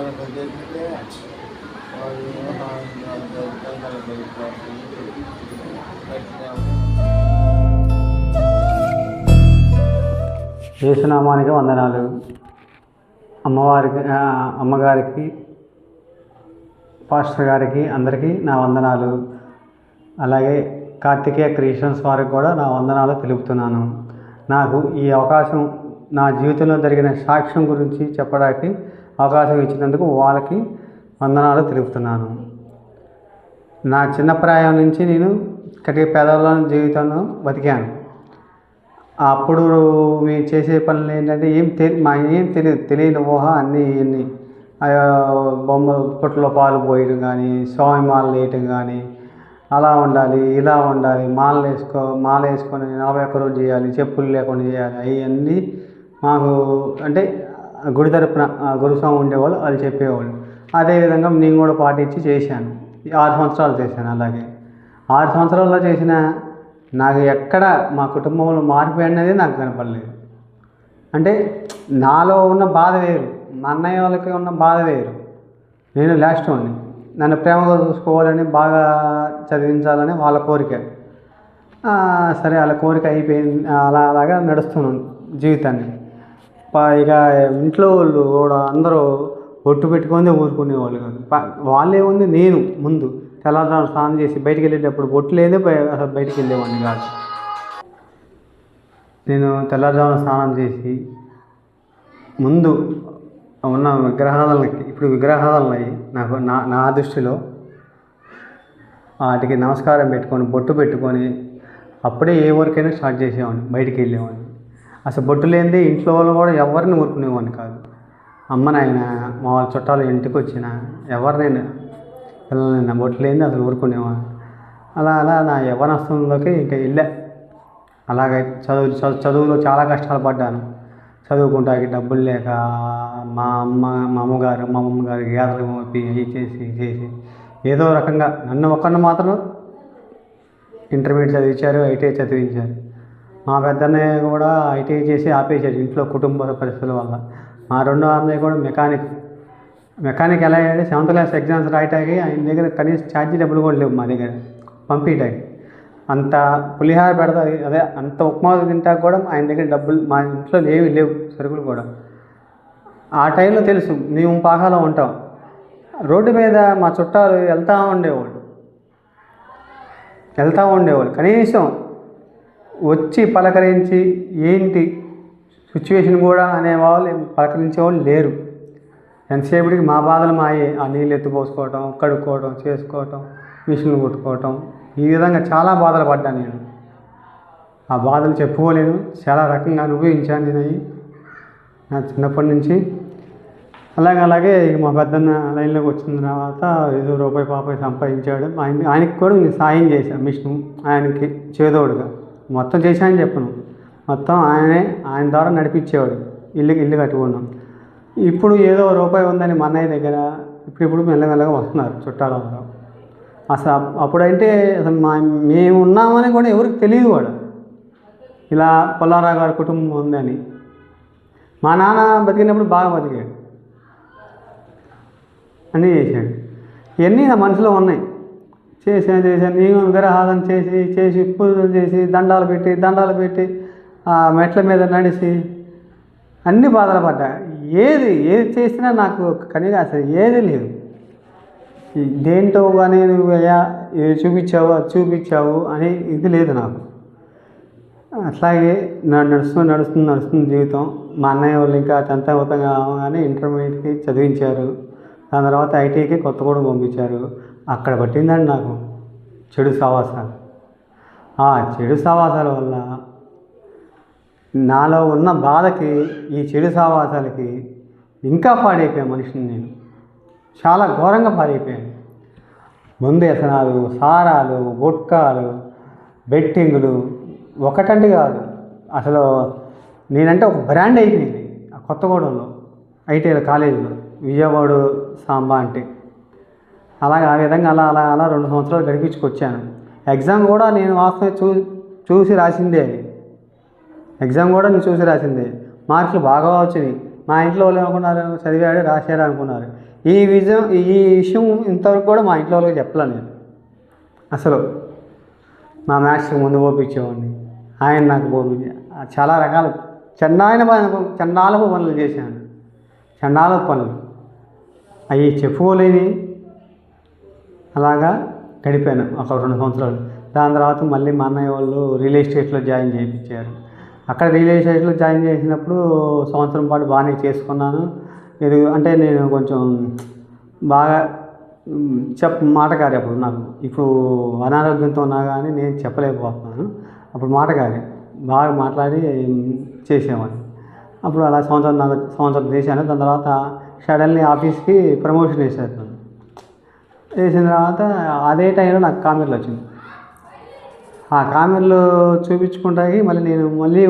వాళ్ళ దగ్గరికి వాళ్ళు యేసునామానికి వందనాలు. అమ్మవారికి అమ్మగారికి పాస్టర్ గారికి అందరికీ నా వందనాలు. అలాగే కార్తికేయ క్రియేషన్స్ వారికి కూడా నా వందనాలు తెలుపుతున్నాను. నాకు ఈ అవకాశం నా జీవితంలో జరిగిన సాక్ష్యం గురించి చెప్పడానికి అవకాశం ఇచ్చినందుకు వాళ్ళకి వందనాలు తెలుపుతున్నాను. నా చిన్న ప్రాయం నుంచి నేను కటిక పేదవాళ్ళ జీవితంలో బతికాను. అప్పుడు మేము చేసే పనులు ఏంటంటే ఏం తెలి మా ఏం తెలియదు తెలియని ఊహ అన్నీ ఇవన్నీ. బొమ్మ పుట్టలో పాలు పోయడం కానీ స్వామి మాలలు వేయటం కానీ అలా ఉండాలి ఇలా ఉండాలి మాలలు వేసుకో మాల వేసుకొని నలభై ఒక్క రోజు చేయాలి చెప్పులు లేకుండా చేయాలి అవన్నీ మాకు అంటే గుడి తరపున గురుస్వామి ఉండేవాళ్ళు వాళ్ళు చెప్పేవాళ్ళు. అదేవిధంగా నేను కూడా పాటించి చేశాను. ఆరు సంవత్సరాలు చేశాను అలాగే. ఆరు సంవత్సరాల్లో చేసిన నాకు ఎక్కడ మా కుటుంబంలో మార్పు అనేది నాకు కనపడలేదు. అంటే నాలో ఉన్న బాధ వేరు మా అన్నయ్య వాళ్ళకి ఉన్న బాధ వేరు. నేను లాస్ట్ వాడిని. నన్ను ప్రేమగా చూసుకోవాలని బాగా చదివించాలని వాళ్ళ కోరిక. సరే వాళ్ళ కోరిక అయిపోయింది అలా అలాగా నడుస్తున్నాను జీవితాన్ని. ఇక ఇంట్లో వాళ్ళు కూడా అందరూ ఒట్టు పెట్టుకొని ఊరుకునేవాళ్ళు కాదు. ప- నేను ముందు. తెల్లవారు స్నానం చేసి బయటికి వెళ్ళేటప్పుడు బొట్టు లేదే అసలు బయటికి వెళ్ళేవాడిని కాదు. నేను తెల్లవారుజామున స్నానం చేసి ముందు ఉన్న విగ్రహాలకి ఇప్పుడు విగ్రహాలు ఉన్నాయి నాకు నా నా దృష్టిలో వాటికి నమస్కారం పెట్టుకొని బొట్టు పెట్టుకొని అప్పుడే ఏ వర్కైనా స్టార్ట్ చేసేవాడిని బయటికి వెళ్ళేవాడిని. అసలు బొట్టు లేనిదే ఇంట్లో వాళ్ళు కూడా ఎవరిని ఊరుకునేవాడిని కాదు. అమ్మ నాయన మా వాళ్ళ చుట్టాలు ఇంటికి వచ్చిన ఎవరినైనా పిల్లలైనా బొట్టు లేనిదే అసలు ఊరుకునేవాడిని అలా అలా నా యవ్వనస్థంలోకి ఇంకా వెళ్ళా. అలాగే చదువు చదువు చదువులో చాలా కష్టాలు పడ్డాను. చదువుకుంటాకి డబ్బులు లేక మా అమ్మ మా అమ్మగారు మా అమ్మగారు గేదలు మోపి ఇవి చేసి చేసి ఏదో రకంగా నన్ను ఒక్కడిని మాత్రం ఇంటర్మీడియట్ చదివించారు ఐటీఐ చదివించారు. మా పెద్దన్నయ్య కూడా ఐటీఐ చేసి ఆపేశాడు ఇంట్లో కుటుంబ పరిస్థితుల వల్ల. మా రెండో అన్నయ్య కూడా మెకానిక్. మెకానిక్ ఎలా అయ్యాడు? సెవెంత్ క్లాస్ ఎగ్జామ్స్ రాయటానికి ఆయన దగ్గర కనీసం ఛార్జీ డబ్బులు కూడా లేవు మా దగ్గర. పంపించడానికి అంత పులిహార పెడతా అదే అంత ఉప్మా తింటా కూడా ఆయన దగ్గర డబ్బులు మా ఇంట్లో ఏవి లేవు సరుకులు కూడా. ఆ టైంలో తెలుసు మేము పాకాలో ఉంటాం. రోడ్డు మీద మా చుట్టాలు వెళ్తూ ఉండేవాళ్ళు. వెళ్తూ ఉండేవాళ్ళు. కనీసం వచ్చి పలకరించి ఏంటి సిచ్యువేషన్ కూడా అనేవాళ్ళు పలకరించేవాళ్ళు లేరు. ఎంతసేపటికి మా బాధలు మాయే ఆ నీళ్ళు ఎత్తుపోసుకోవటం కడుక్కోవటం చేసుకోవటం మిషన్లు కొట్టుకోవటం ఈ విధంగా చాలా బాధలు పడ్డాను నేను. ఆ బాధలు చెప్పుకోలేను. చాలా రకంగా అనుభవించాను నేను అవి. నా చిన్నప్పటి నుంచి. అలాగే అలాగే ఇక మా పెద్దన్న లైన్లోకి వచ్చిన తర్వాత ఏదో రూపాయి పాపాయి సంపాదించాడు. ఆయన ఆయనకి కూడా నేను సాయం చేశాను మిషన్. ఆయనకి చేదోడుగా. మొత్తం చేశాయని చెప్పను. మొత్తం ఆయనే ఆయన ద్వారా నడిపించేవాడు. ఇల్లు ఇల్లు కట్టుకున్నాం. ఇప్పుడు ఏదో రూపాయి ఉందని మా అన్నయ్య దగ్గర ఇప్పుడు ఇప్పుడు మెల్లమెల్లగా వస్తున్నారు చుట్టాల అందరూ. అసలు అప్పుడంటే అసలు మా మేము ఉన్నామని కూడా ఎవరికి తెలియదు వాడు. ఇలా పొల్లారా గారి కుటుంబం ఉందని. మా నాన్న బతికినప్పుడు బాగా బతికాడు. అన్నీ చేశాడు. ఇవన్నీ నా మనసులో ఉన్నాయి. చేసాను చేశాను? నేను విగ్రహాలను చేసి చేసి పూజలు చేసి దండాలు పెట్టి దండాలు పెట్టి ఆ మెట్ల మీద నడిచి అన్ని బాధలు పడ్డా. ఏది ఏది చేసినా నాకు కనీసం అసలు ఏది లేదు. దేంటో కానీ నువ్వు అయ్యా ఇది చూపించావు అది చూపించావు అని ఇది లేదు నాకు. అట్లాగే నా- నడుస్తూ నడుస్తుంది నడుస్తుంది జీవితం. మా అన్నయ్య వాళ్ళు ఇంకా టెన్త్ అవుతాం కానీ ఇంటర్మీడియట్కి చదివించారు. దాని తర్వాత ఐటీకి కొత్తగూడెం పంపించారు. అక్కడ పట్టిందండి నాకు. చెడు సావాసాలు. ఆ చెడు సావాసాల వల్ల నాలో ఉన్న బాధకి ఈ చెడు సావాసాలకి ఇంకా పాడైపోయాను మనిషిని నేను. చాలా ఘోరంగా పాడైపోయాను. ముందు వ్యసనాలు సారాలు గుట్కాలు బెట్టింగులు ఒకటంటే కాదు. అసలు నేనంటే ఒక బ్రాండ్ అయిపోయింది ఆ కొత్తగూడెంలో ఐటీఐ కాలేజీలో. విజయవాడ సాంబా అంటే. అలాగే ఆ విధంగా అలా అలా అలా రెండు సంవత్సరాలు గడిపించుకొచ్చాను. ఎగ్జామ్ కూడా నేను వాస్తవం చూ చూసి రాసిందే ఎగ్జామ్ కూడా నేను చూసి రాసిందే. మార్కులు బాగా వచ్చినాయి. మా ఇంట్లో వాళ్ళు అనుకున్నారు చదివాడు రాశాడు అనుకున్నారు. ఈ విజయం ఈ విషయం ఇంతవరకు కూడా మా ఇంట్లో వాళ్ళకి చెప్పలే నేను. అసలు మా మ్యాథ్స్కి ముందు పోపించేవాడిని ఆయన నాకు పోపించే చాలా రకాల చెన్నాయన పనులు చండాలపు పనులు చేశాను చండాలపు పనులు. అవి చెప్పుకోలేని అలాగా గడిపాను ఒక రెండు సంవత్సరాలు. దాని తర్వాత మళ్ళీ మా అన్నయ్య వాళ్ళు రియల్ ఎస్టేట్లో జాయిన్ చేయించారు. అక్కడ రియల్ ఎస్టేట్లో జాయిన్ చేసినప్పుడు సంవత్సరం పాటు బాగానే చేసుకున్నాను. ఇది అంటే నేను కొంచెం బాగా చెప్ మాటకారి అప్పుడు నాకు. ఇప్పుడు అనారోగ్యంతో ఉన్నా కానీ నేను చెప్పలేకపోతున్నాను. అప్పుడు మాటకారి బాగా మాట్లాడి చేసేవాడిని. అప్పుడు అలా సంవత్సరం సంవత్సరం చేశాను. దాని తర్వాత సడన్లీ ఆఫీస్కి ప్రమోషన్ వేసేస్తాను వేసిన తర్వాత అదే టైంలో నాకు కామెర్లు వచ్చింది ఆ కామెర్లు చూపించుకుంటాకి మళ్ళీ నేను మళ్ళీ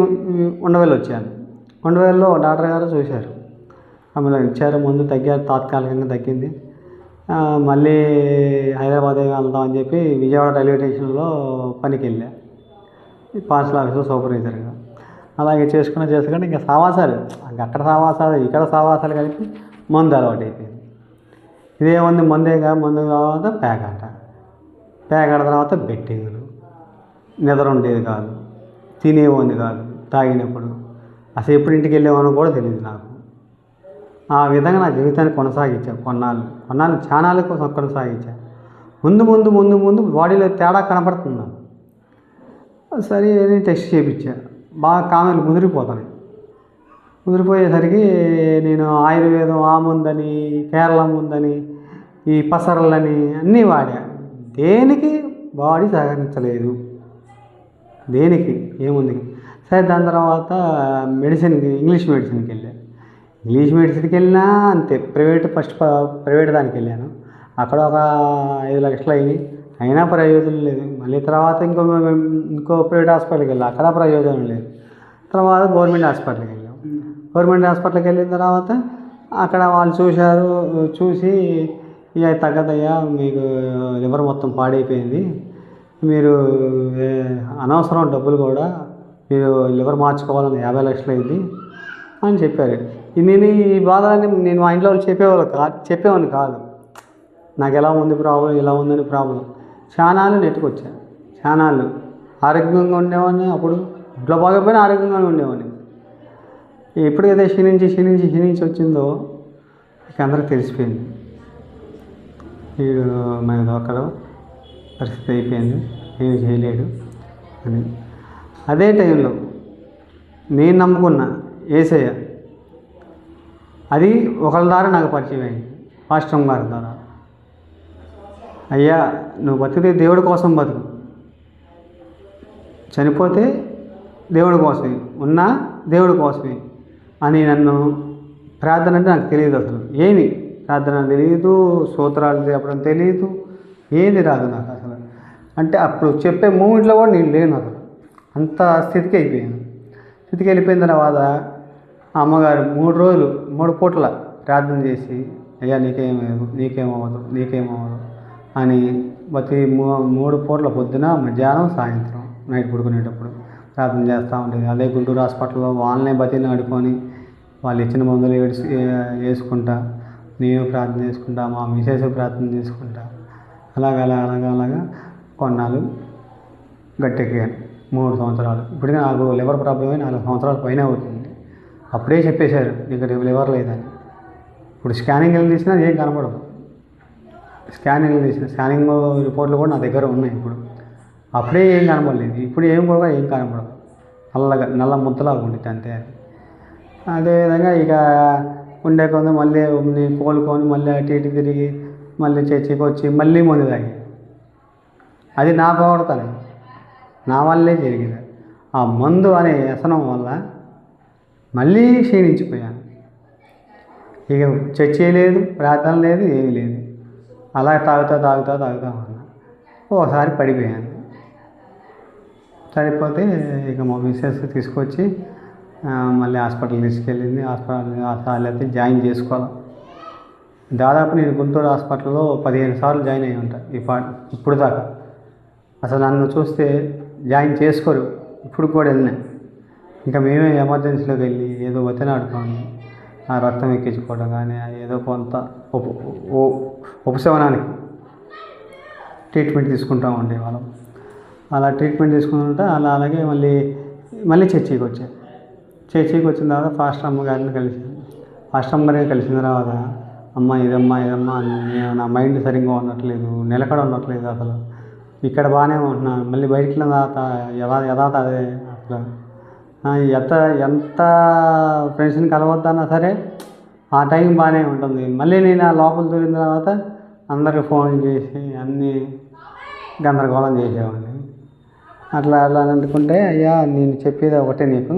ఉండవేలు వచ్చాను. ఉండవేలలో డాక్టర్ గారు చూశారు. ఆమె ఇచ్చారు ముందు తగ్గారు తాత్కాలికంగా తగ్గింది. మళ్ళీ హైదరాబాద్ వెళ్దాం అని చెప్పి విజయవాడ రైల్వే స్టేషన్లో పనికి వెళ్ళా పార్సల్ ఆఫీస్లో సూపర్వైజర్గా అలాగే చేసుకుని చేసుకుంటే ఇంకా సావాసాలు. ఇంకా అక్కడ సావాసాలు ఇక్కడ సావాసాలు కలిపి మందు అలవాటు అయిపోయింది ఇదేముంది మందేగా? మందు తర్వాత పేకాట పేకాట తర్వాత బెట్టింగ్లు నిద్ర ఉండేది కాదు. తినేవాడిని కాదు. తాగినప్పుడు. అసలు ఎప్పుడు ఇంటికి వెళ్ళేవానో కూడా తెలియదు నాకు. ఆ విధంగా నా జీవితాన్ని కొనసాగించా. కొన్నాళ్ళు. కొన్నాళ్ళు ఛానాల కోసం కొనసాగించా ముందు ముందు ముందు ముందు బాడీలో తేడా కనపడుతుంది సరే అని టెస్ట్ చేయించా బాగా కామెలు ముదిరిపోతాను ముదిరిపోయేసరికి నేను ఆయుర్వేదం ఆ ముందని కేరళ ముందని ఈ పసరలని అన్నీ వాడా. దేనికి? బాడీ సహకరించలేదు. దేనికి? ఏముంది? సరే దాని తర్వాత మెడిసిన్కి ఇంగ్లీష్ మెడిసిన్కి వెళ్ళా. ఇంగ్లీష్ మెడిసిన్కి వెళ్ళినా అంతే ప్రైవేట్ ఫస్ట్ ప్రైవేట్ దానికి వెళ్ళాను. అక్కడ ఒక ఐదు లక్షలు అయ్యి అయినా ప్రయోజనం లేదు. మళ్ళీ తర్వాత ఇంకో ఇంకో ప్రైవేట్ హాస్పిటల్కి వెళ్ళా. అక్కడ ప్రయోజనం లేదు. తర్వాత గవర్నమెంట్ హాస్పిటల్కి వెళ్ళాం. గవర్నమెంట్ హాస్పిటల్కి వెళ్ళిన తర్వాత అక్కడ వాళ్ళు చూశారు చూసి ఇక తగ్గదయ్యా మీకు లివర్ మొత్తం పాడైపోయింది. మీరు అనవసరం డబ్బులు కూడా మీరు లివర్ మార్చుకోవాలని యాభై లక్షలు అయింది అని చెప్పారు. నేను ఈ బాధలన్నీ నేను మా ఇంట్లో వాళ్ళు చెప్పేవాళ్ళు కాదు చెప్పేవాడిని కాదు. నాకు ఎలా ఉంది ప్రాబ్లం ఇలా ఉందని ప్రాబ్లం. చానాలు నెట్టుకొచ్చాను చానాలు ఆరోగ్యంగా ఉండేవాడిని అప్పుడు. ఇంట్లో బాగపోయినా ఆరోగ్యంగానే ఉండేవాడిని. ఎప్పుడైతే క్షీణించి క్షీణించి క్షీణించి వచ్చిందో ఇక అందరికి తెలిసిపోయింది. వీడు మన లోకలో పరిస్థితి అయిపోయింది. ఏమి చేయలేడు అని. అదే టైంలో నేను నమ్ముకున్న ఏసయ్య అది ఒకళ్ళ ద్వారా నాకు పరిచయం అయింది పాస్టమ్ గారి ద్వారా. అయ్యా నువ్వు బతికితే దేవుడి కోసం బతుకు. చనిపోతే దేవుడి కోసమే ఉన్నా దేవుడి కోసమే అని నన్ను ప్రార్థన అంటే నాకు తెలియదు అసలు. ఏమి? ప్రార్థన తెలియదు సూత్రాలు చెప్పడం తెలియదు ఏది రాదు నాకు అసలు. అంటే అప్పుడు చెప్పే మూమెంట్లో కూడా నేను లేను అసలు. అంత స్థితికి అయిపోయాను. స్థితికి వెళ్ళిపోయిన తర్వాత అమ్మగారు మూడు రోజులు మూడు పూట్ల ప్రార్థన చేసి అయ్యా నీకేమవ్వదు నీకేమవ్వదు నీకేమవ్వదు అని ప్రతి మూ మూడు పూట్ల పొద్దున మధ్యాహ్నం సాయంత్రం నైట్ పడుకునేటప్పుడు ప్రార్థన చేస్తూ ఉండేది. అదే గుంటూరు హాస్పిటల్లో వాళ్ళనే బతిని ఆడుకొని వాళ్ళు ఇచ్చిన మందులు వేసుకుంటా నేను ప్రార్థన చేసుకుంటా మా మిసెస్ ప్రార్థన చేసుకుంటా. అలాగ అలా అలాగా అలాగా కొన్నాళ్ళు గట్టెక్కాను. మూడు సంవత్సరాలు. ఇప్పటికీ నాకు లివర్ ప్రాబ్లమే నాలుగు సంవత్సరాల పైన అవుతుంది. అప్పుడే చెప్పేశారు నీకు లివర్ లేదని. ఇప్పుడు స్కానింగ్ వెళ్ళి తీసినా ఏం కనపడదు స్కానింగ్ తీసిన స్కానింగ్ రిపోర్ట్లు కూడా నా దగ్గర ఉన్నాయి ఇప్పుడు. అప్పుడే ఏం కనపడలేదు ఇప్పుడు ఏం కూడా ఏం కనపడదు నల్లగా నల్ల ముద్దలాగా ఉండిద్ది అంతే అదేవిధంగా ఇక ఉండే కొంత మళ్ళీ కోలుకొని మళ్ళీ అటు ఇటు తిరిగి మళ్ళీ చర్చికి వచ్చి మళ్ళీ మందు తాగి. అది నా ప్రవర్తన నా వల్లే జరిగింది. ఆ మందు అనే వ్యసనం వల్ల మళ్ళీ క్షీణించిపోయాను. ఇక చర్చి లేదు ప్రార్థన లేదు ఏమీ లేదు. అలా తాగుతా తాగుతా తాగుతా ఉన్నా. ఒకసారి పడిపోయాను. పడిపోతే ఇక మా మిస్సెస్ తీసుకొచ్చి మళ్ళీ హాస్పిటల్ తీసుకెళ్ళింది. హాస్పిటల్ అయితే జాయిన్ చేసుకోవాలి. దాదాపు నేను గుంటూరు హాస్పిటల్లో పదిహేను సార్లు జాయిన్ అయ్యి ఉంటా ఈ ఇప్పుడు దాకా. అసలు నన్ను చూస్తే జాయిన్ చేసుకోరు. ఇప్పుడు కూడా వెళ్ళినా. ఇంకా మేమే ఎమర్జెన్సీలోకి వెళ్ళి ఏదో వతినాడుకోండి ఆ రక్తం ఎక్కించుకోవడం కానీ ఏదో కొంత ఉప ఉపశమనానికి ట్రీట్మెంట్ తీసుకుంటూ ఉండేవాళ్ళం. అలా ట్రీట్మెంట్ తీసుకుంటుంటే అలా అలాగే మళ్ళీ మళ్ళీ చర్చికి వచ్చాయి చర్చికి వచ్చిన తర్వాత ఫాస్టర్ అమ్మ గారిని కలిసాను ఫాస్టర్ అమ్మగారిని కలిసిన తర్వాత అమ్మ ఇదమ్మా ఇదమ్మా నా మైండ్ సరిగ్గా ఉండట్లేదు నిలకడ ఉండట్లేదు అసలు. ఇక్కడ బాగానే ఉంటున్నాను. మళ్ళీ బయటికి వెళ్ళిన తర్వాత యథా యథాత అదే అసలు. ఎంత ఎంత ఫ్రెండ్స్ని కలవద్దన్నా సరే ఆ టైం బాగానే ఉంటుంది. మళ్ళీ నేను ఆ లోపల దూరిన తర్వాత అందరికి ఫోన్ చేసి అన్నీ గందరగోళం చేసేవాడిని. అట్లా అలా అని అనుకుంటే అయ్యా నేను చెప్పేది ఒకటే నీకు.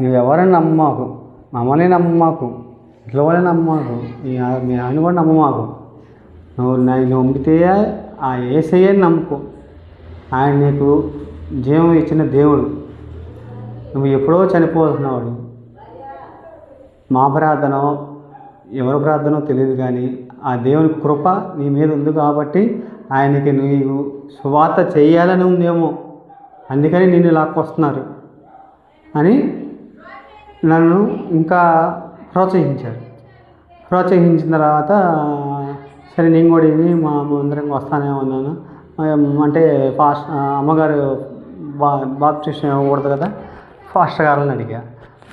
నువ్వు ఎవరైనా నమ్మమాకు? మమ్మల్ని నమ్మమాకు. ఇంట్లో వాళ్ళని నమ్మమాకు మీ మీ ఆయన కూడా నమ్మమాకు. నువ్వు నేను నమ్మితే ఆ ఏసయ్యని నమ్ముకో. ఆయన నీకు జీవం ఇచ్చిన దేవుడు. నువ్వు ఎప్పుడో చనిపోతున్నావాడు మా ప్రార్థన ఎవరి ప్రార్థనో తెలియదు కానీ ఆ దేవుని కృప నీ మీద ఉంది కాబట్టి ఆయనకి నీవు సువార్త చేయాలని ఉందేమో. అందుకని నిన్ను లాక్కొస్తున్నారు. అని నన్ను ఇంకా ప్రోత్సహించారు. ప్రోత్సహించిన తర్వాత సరే నేను కూడా ఇది మా అందరం వస్తానే ఉన్నాను. అంటే ఫాస్ట్ అమ్మగారు బా బాప్టిస్ట్ ఇవ్వకూడదు కదా? ఫాస్టర్ గారిని అడిగా.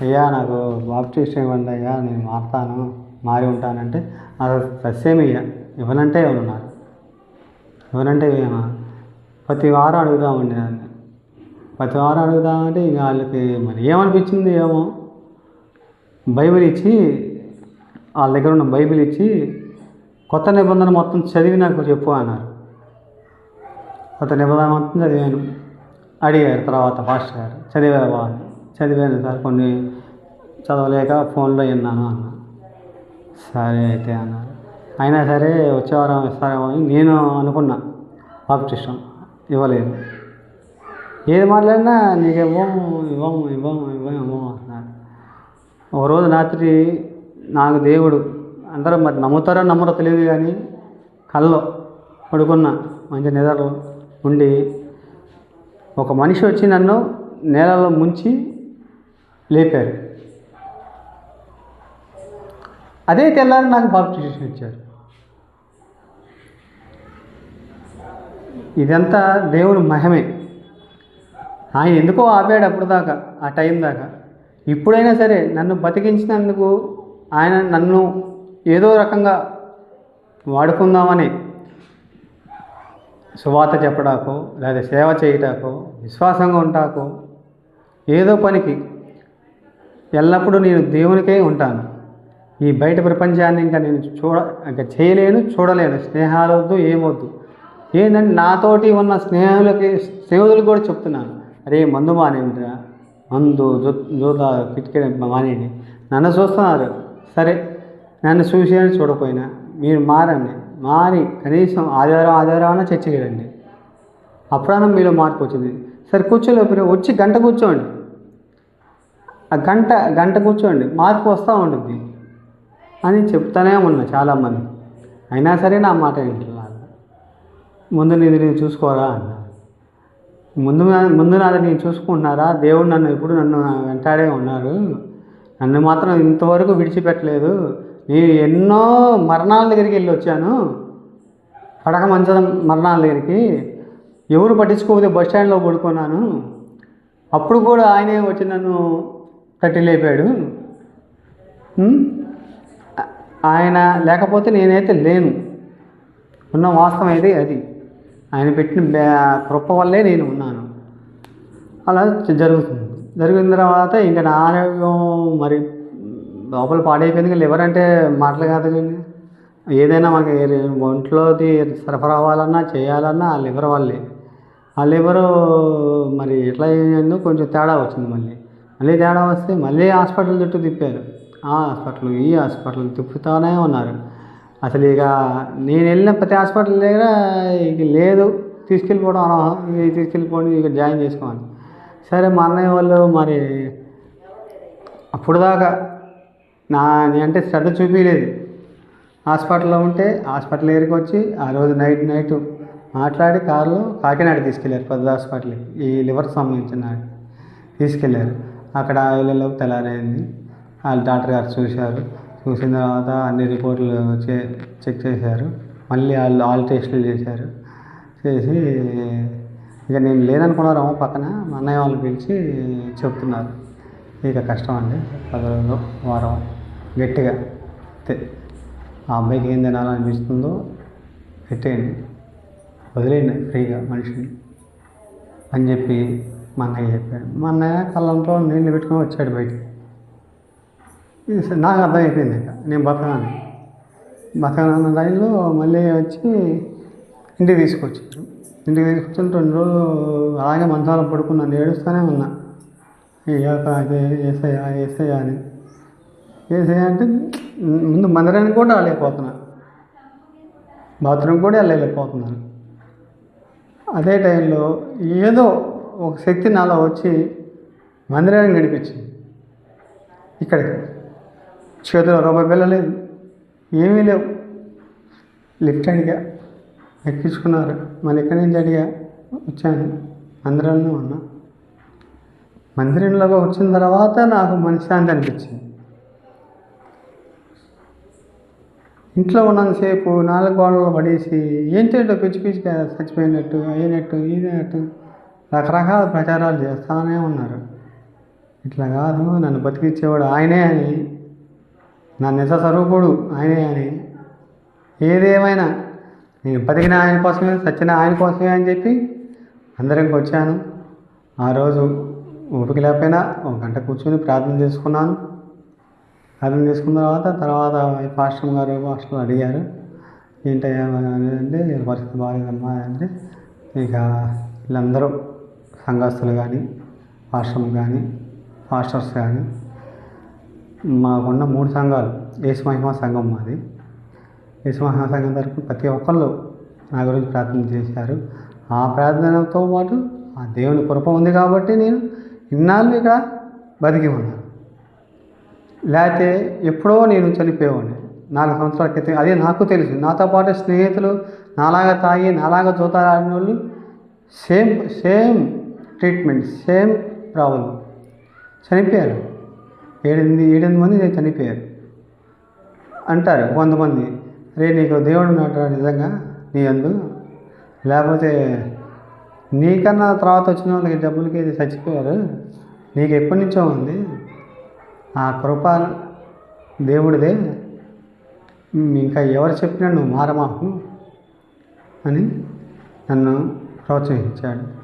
అయ్యా నాకు బాప్టిస్ట్ ఇవ్వండి అయ్యా నేను మారుతాను మారి ఉంటానంటే అది సస్యమయ్యా ఇవ్వనంటే ఇవ్వనున్నారు ఇవ్వనంటే ఇవ్వనా ప్రతి వారం అడుగుదామండి దాన్ని ప్రతి వారం అడుగుదామంటే ఇక వాళ్ళకి మరి ఏమనిపించింది ఏమో? బైబిల్ ఇచ్చి వాళ్ళ దగ్గర ఉన్న బైబిల్ ఇచ్చి కొత్త నిబంధన మొత్తం చదివి నాకు చెప్పు అన్నారు. కొత్త నిబంధన మొత్తం చదివాను. అడిగారు తర్వాత ఫాస్ట్ గారు చదివావా అని చదివాను సార్ కొన్ని చదవలేక ఫోన్లో విన్నాను అన్న సరే అయితే అన్నారు. అయినా సరే వచ్చేవారం ఇస్తారేమో అని నేను అనుకున్నా. బాప్టిష్టం ఇవ్వలేదు. ఏది మాట్లాడినా నీకు ఇవ్వము ఇవ్వము ఇవ్వము ఇవ్వము ఒక రోజు రాత్రి నాకు దేవుడు అందరూ మరి నమ్ముతారో నమ్మరో తెలియదు కానీ కల్లో పడుకున్న మంచి నిద్రలో ఉండి ఒక మనిషి వచ్చి నన్ను నేలలో ముంచి లేపారు. అదే తెల్లారి నాకు బాప్టిజేషన్ ఇచ్చారు. ఇదంతా దేవుడు మహమే. ఆయన ఎందుకో ఆపాడు అప్పుడు దాకా ఆ టైం దాకా. ఇప్పుడైనా సరే నన్ను బతికించినందుకు ఆయన నన్ను ఏదో రకంగా వాడుకుందామని సువాత చెప్పడాకో లేదా సేవ చేయటాకో విశ్వాసంగా ఉంటాకో ఏదో పనికి ఎల్లప్పుడూ నేను దేవునికే ఉంటాను. ఈ బయట ప్రపంచాన్ని ఇంకా నేను చూడ ఇంకా చేయలేను చూడలేను. స్నేహాలవద్దు ఏమొద్దు. ఏంటంటే నాతోటి ఉన్న స్నేహాలకి స్నేహితులకు కూడా చెప్తున్నాను. అరే మందు మానేయండిరా. మందు జో జోదా కిటికీ మానేయండి నన్ను చూస్తున్నారు సరే నన్ను చూసి అని చూడకపోయినా మీరు మారండి మారి కనీసం ఆదివారం ఆదివారం చర్చకి రండి అప్పుడన్నా మీలో మార్పు వచ్చింది సరే కూర్చోలేకపోయినా వచ్చి గంట కూర్చోండి ఆ గంట గంట కూర్చోండి మార్పు వస్తూ ఉంటుంది అని చెప్తానే ఉన్నా చాలామంది అయినా సరే నా మాట వింటున్నారు ముందు నీది నేను చూసుకోరా అన్నా ముందు ముందు నాది నేను చూసుకుంటున్నారా? దేవుడు నన్ను ఇప్పుడు నన్ను వెంటాడే ఉన్నారు నన్ను మాత్రం ఇంతవరకు విడిచిపెట్టలేదు. నేను ఎన్నో మరణాల దగ్గరికి వెళ్ళి వచ్చాను. పడక మంచం మరణాల దగ్గరికి. ఎవరు పట్టించుకోకపోతే బస్ స్టాండ్లో పడుకున్నాను. అప్పుడు కూడా ఆయనే వచ్చి నన్ను తట్టి లేపాడు. ఆయన లేకపోతే నేనైతే లేను. ఉన్న వాస్తవం అయితే అది. ఆయన పెట్టిన కృప వల్లే నేను ఉన్నాను. అలా జరుగుతుంది. జరిగిన తర్వాత ఇంకా నా ఆరోగ్యం మరి లోపల పాడైపోయింది. ఇంకా లివర్ అంటే మాటలు కాదు కానీ ఏదైనా మనకి ఒంట్లోది సరఫరా అవ్వాలన్నా చేయాలన్నా ఆ లివర్ వల్లే ఆ లివరు మరి ఎట్లా అయిందో కొంచెం తేడా వచ్చింది మళ్ళీ. మళ్ళీ తేడా వస్తే మళ్ళీ హాస్పిటల్ చుట్టూ తిప్పారు. ఆ హాస్పిటల్ ఈ హాస్పిటల్ తిప్పుతూనే ఉన్నారు. అసలు ఇక నేను వెళ్ళిన ప్రతి హాస్పిటల్ దగ్గర ఇక లేదు. తీసుకెళ్ళిపోవడం అనవసరం. ఇక తీసుకెళ్ళిపోండి ఇక జాయిన్ చేసుకోవాలి. సరే మా అన్నయ్య వాళ్ళు మరి అప్పుడు దాకా నా నీ అంటే శ్రద్ధ చూపించలేదు హాస్పిటల్లో ఉంటే హాస్పిటల్ దగ్గరికి వచ్చి ఆ రోజు నైట్ నైట్ మాట్లాడి కారులో కాకినాడ తీసుకెళ్ళారు పెద్ద హాస్పిటల్కి ఈ లివర్కి సంబంధించిన తీసుకెళ్ళారు అక్కడ వెళ్ళలోపు తెల్లారైంది. వాళ్ళు డాక్టర్ గారు చూశారు. చూసిన తర్వాత అన్ని రిపోర్ట్లు చె చెక్ చేశారు. మళ్ళీ వాళ్ళు ఆల్ టెస్టులు చేశారు. చేసి ఇక నేను లేననుకున్నారేమో పక్కన మా అన్నయ్య వాళ్ళు పిలిచి చెప్తున్నారు. ఇక కష్టం అండి. పది రోజులు వారం గట్టిగా. ఆ అబ్బాయికి ఏం తినాలనిపిస్తుందో పెట్టేయండి. వదిలేయండి ఫ్రీగా మనిషిని అని చెప్పి మా అన్నయ్య చెప్పాడు. మా అన్నయ్య కళ్ళంతో నీళ్ళు పెట్టుకొని వచ్చాడు బయటికి. నాకు అర్థమైపోయింది ఇక. నేను బతకాను. బతకనన్న టైంలో మళ్ళీ వచ్చి ఇంటికి తీసుకొచ్చారు. ఇంటికి తీసుకొచ్చిన రెండు రోజులు అలాగే మంచాలు పడుకున్నాను ఏడుస్తూనే ఉన్నా. అయ్యాక అదే ఏసయ్యా ఏసయ్యా అని. ఏసయ్యా అంటే ముందు మందిరానికి కూడా వెళ్ళలేకపోతున్నా. బాత్రూమ్ కూడా వెళ్ళలేకపోతున్నాను అదే టైంలో ఏదో ఒక శక్తి నాలో వచ్చి మందిరానికి నడిపించింది. ఇక్కడికి. చేతిలో రూపాయి బిల్ల లేదు. ఏమీ లేవు. లిఫ్ట్ అడిగా. ఎక్కించుకున్నారు. మళ్ళీ ఎక్కడి నుంచి అడిగా వచ్చాను మందిరంలో ఉన్నా. మందిరంలోకి వచ్చిన తర్వాత నాకు మనశ్శాంతి అనిపించింది. ఇంట్లో ఉన్నంతసేపు నాలుగు గోడలు పడేసి ఏంటంటే పిచ్చి పిచ్చిగా చచ్చిపోయినట్టు అయినట్టు ఇదైనట్టు రకరకాల ప్రచారాలు చేస్తానే ఉన్నారు. ఇట్లా కాదు నన్ను బతికించేవాడు ఆయనే అని నా నిజ స్వరూపుడు ఆయనే అని. ఏదేమైనా నేను బతికిన ఆయన కోసమే చచ్చిన ఆయన కోసమే అని చెప్పి అందరికి వచ్చాను. ఆ రోజు ఓపిక లేకపోయినా ఒక గంట కూర్చొని ప్రార్థన చేసుకున్నాను. ప్రార్థన చేసుకున్న తర్వాత తర్వాత పాస్టర్ గారు పాస్టర్ అడిగారు ఏంటయ్యా అంటే పరిస్థితి బాగాలేదమ్మా అంటే ఇక వీళ్ళందరూ సంఘస్థులు కానీ పాస్టర్లు కానీ పాస్టర్స్ కానీ మాకున్న మూడు సంఘాలు యేసు మహిమా సంఘం మాది. యేసు మహిమా సంఘం తరపు ప్రతి ఒక్కళ్ళు నా గురించి ప్రార్థన చేశారు. ఆ ప్రార్థనతో పాటు ఆ దేవుని కృప ఉంది కాబట్టి నేను ఇన్నాళ్ళు ఇక్కడ బతికి ఉన్నాను. లేకపోతే ఎప్పుడో నేను చనిపోయేవాడిని. నాలుగు సంవత్సరాల క్రితం అదే నాకు తెలుసు. నాతో పాటు స్నేహితులు నాలాగా తాగి నాలాగా జోతాలు వాళ్ళు same same treatment same problem. చనిపోయారు. ఏడెనిమిది ఏడెనిమిది మంది చనిపోయారు. అంటారు కొంతమంది రే నీకు దేవుడు ఉన్నాడు నిజంగా? నీ అందు? లేకపోతే నీకన్నా తర్వాత వచ్చిన వాళ్ళకి డబ్బులకి చచ్చిపోయారు. నీకు ఎప్పటి నుంచో ఉంది. ఆ కృప దేవుడిదే. ఇంకా ఎవరు చెప్పినా నువ్వు మారమాకు అని నన్ను ప్రోత్సహించాడు.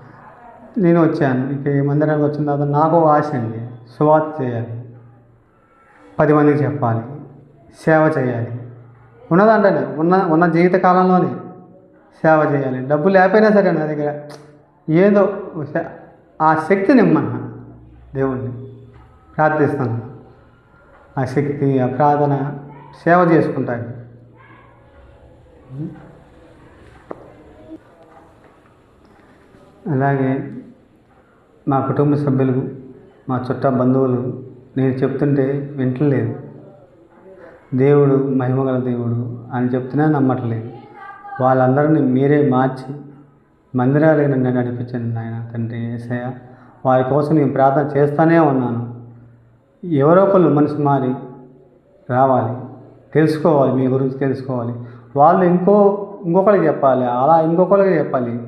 నేను వచ్చాను. ఇక ఈ మందిరానికి వచ్చిన తర్వాత నాకు ఆశ అండి. సువార్త చేయాలి. పది మందికి చెప్పాలి సేవ చేయాలి. ఉన్నదంటే ఉన్న ఉన్న జీవిత కాలంలోనే సేవ చేయాలి. డబ్బు లేకపోయినా సరే నా దగ్గర ఏదో ఆ శక్తిని ఇమ్మన్నా దేవుణ్ణి ప్రార్థిస్తాను. ఆ శక్తి ఆ ప్రార్థన సేవ చేసుకుంటాను అలాగే మా కుటుంబ సభ్యులు మా చుట్ట బంధువులు నేను చెప్తుంటే వింటలేదు. దేవుడు మహిమగల దేవుడు అని చెప్తున్నా నమ్మట్లేదు. వాళ్ళందరినీ మీరే మార్చి మందిరాలకి నన్ను నడిపించండి నాయన తండ్రి ఏసయ్య. వారి కోసం నేను ప్రార్థన చేస్తూనే ఉన్నాను. ఎవరో ఒకళ్ళు మనసు మారి రావాలి. తెలుసుకోవాలి మీ గురించి తెలుసుకోవాలి. వాళ్ళు ఇంకో ఇంకొకరికి చెప్పాలి. అలా ఇంకొకరికి చెప్పాలి.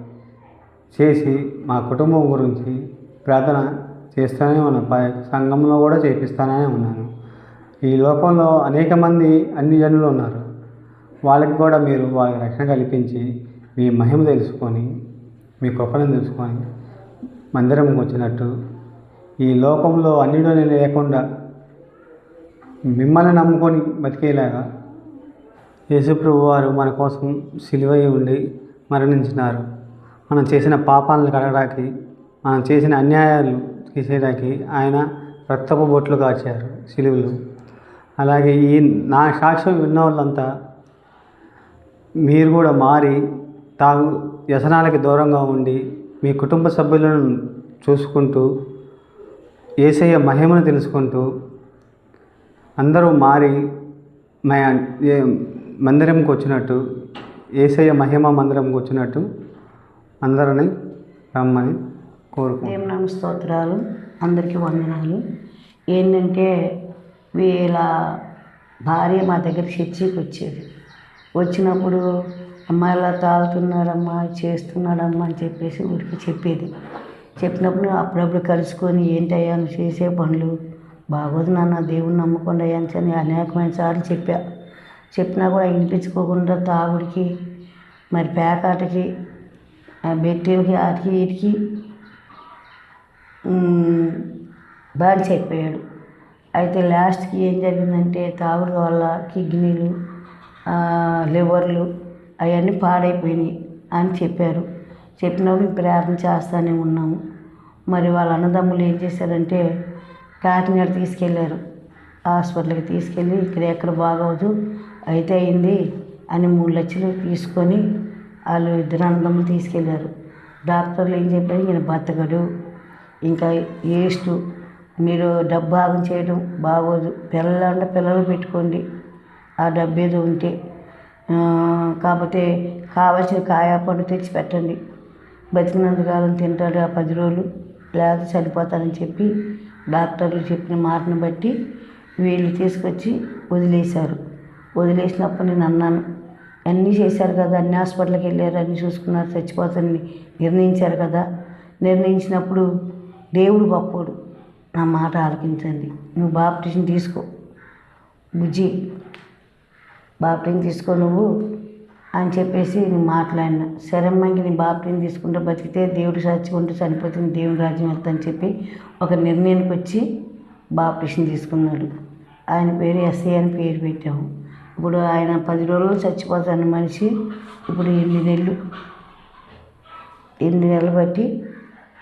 చేసి మా కుటుంబం గురించి ప్రార్థన చేస్తూనే ఉన్నాను. సంఘంలో కూడా చేపిస్తూనే ఉన్నాను. ఈ లోకంలో అనేక మంది అన్ని జనులు ఉన్నారు. వాళ్ళకి కూడా మీరు వాళ్ళకి రక్షణ కల్పించి మీ మహిమ తెలుసుకొని మీ గొప్పలను తెలుసుకొని మందిరంకి వచ్చినట్టు ఈ లోకంలో అన్నిలోనే లేకుండా మిమ్మల్ని నమ్ముకొని బతికేలాగా యేసుప్రభు వారు మన కోసం సిలువై ఉండి మరణించినారు. మనం చేసిన పాపాలను కడగడానికి మనం చేసిన అన్యాయాలు తీసేయడానికి ఆయన రక్తపు బొట్లు కాచారు సిలువులు. అలాగే ఈ నా సాక్ష్యం విన్న వాళ్ళంతా మీరు కూడా మారి తాగు వ్యసనాలకి దూరంగా ఉండి మీ కుటుంబ సభ్యులను చూసుకుంటూ ఏసయ్య మహిమను తెలుసుకుంటూ అందరూ మారి మా మందిరంకి వచ్చినట్టు ఏసయ్య మహిమ మందిరంకి వచ్చినట్టు అందరిని రమ్మని కోరుకుంటున్నాను స్తోత్రాలు అందరికీ వందనాలు. ఏంటంటే వీళ్ళ భార్య మా దగ్గర చర్చికి వచ్చేది. వచ్చినప్పుడు అమ్మ ఇలా తాగుతున్నాడమ్మా చేస్తున్నాడమ్మా అని చెప్పేసి ఊరికి చెప్పేది. చెప్పినప్పుడు అప్పుడప్పుడు కలుసుకొని ఏంటయ్యా నువ్వు చేసే పనులు బాగోదు నాన్న దేవుని నమ్మకుండా అయ్యా అని అనేకమైన సార్లు చెప్పా. చెప్పినా కూడా వినిపించుకోకుండా తాగుడికి మరి పేకాటకి ఆ బెట్టిలకి వాటికి వీటికి బాగా అయిపోయాడు అయితే లాస్ట్కి ఏం జరిగిందంటే తాగుడు వల్ల కిడ్నీలు లివర్లు అవన్నీ పాడైపోయినాయి అని చెప్పారు. చెప్పినప్పుడు మేము ప్రార్థన చేస్తూనే ఉన్నాము. మరి వాళ్ళ అన్నదమ్ములు ఏం చేశారంటే కాకినాడ తీసుకెళ్ళారు హాస్పిటల్కి తీసుకెళ్ళి ఇక్కడ ఎక్కడ బాగోదు అయితే అయింది అని మూడు లక్షలు తీసుకొని వాళ్ళు ఇద్దరు అన్నదమ్ములు తీసుకెళ్ళారు డాక్టర్లు ఏం చెప్పారు ఈయన బతకడు ఇంకా వేస్ట్ మీరు డబ్బు ఆగం చేయడం బాగోదు. పిల్లలు పిల్లలు పెట్టుకోండి. ఆ డబ్బు ఏదో ఉంటే కాకపోతే కావాల్సిన కాయ పండు తెచ్చి పెట్టండి. బతికినంతకాలం తింటాడు ఆ పది రోజులు. లేకపోతే చనిపోతారని చెప్పి డాక్టర్లు చెప్పిన మాటను బట్టి వీళ్ళు తీసుకొచ్చి వదిలేశారు. వదిలేసినప్పుడు నేను అన్నాను అన్నీ చేశారు కదా అన్ని హాస్పిటల్కి వెళ్ళారు అన్నీ చూసుకున్నారు చచ్చిపోతారని నిర్ణయించారు కదా. నిర్ణయించినప్పుడు దేవుడు గొప్పోడు. నా మాట ఆలకించండి. నువ్వు బాప్టిజం తీసుకో. బుజ్జి బాప్టిజం తీసుకో నువ్వు అని చెప్పేసి నేను మాట్లాడిన. సరేమ్మాకి నీ బాప్టిజం తీసుకుంటే బతికితే దేవుడు చచ్చుకుంటూ చనిపోతుంది. దేవుడు రాజ్యం వెళ్తాని చెప్పి ఒక నిర్ణయానికి వచ్చి బాప్టిజం తీసుకున్నాడు. ఆయన పేరు ఎస్ఐ అని పేరు పెట్టాము. ఇప్పుడు ఆయన పది రోజులు చచ్చిపోతాను మనిషి. ఇప్పుడు ఎనిమిది నెలలు ఎనిమిది నెలలు బట్టి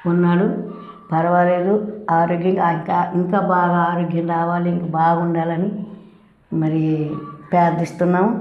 ఉన్నాడు. పర్వాలేదు ఆరోగ్యంగా ఇంకా ఇంకా బాగా ఆరోగ్యం రావాలి ఇంకా బాగుండాలని మరి ప్రార్థిస్తున్నాము.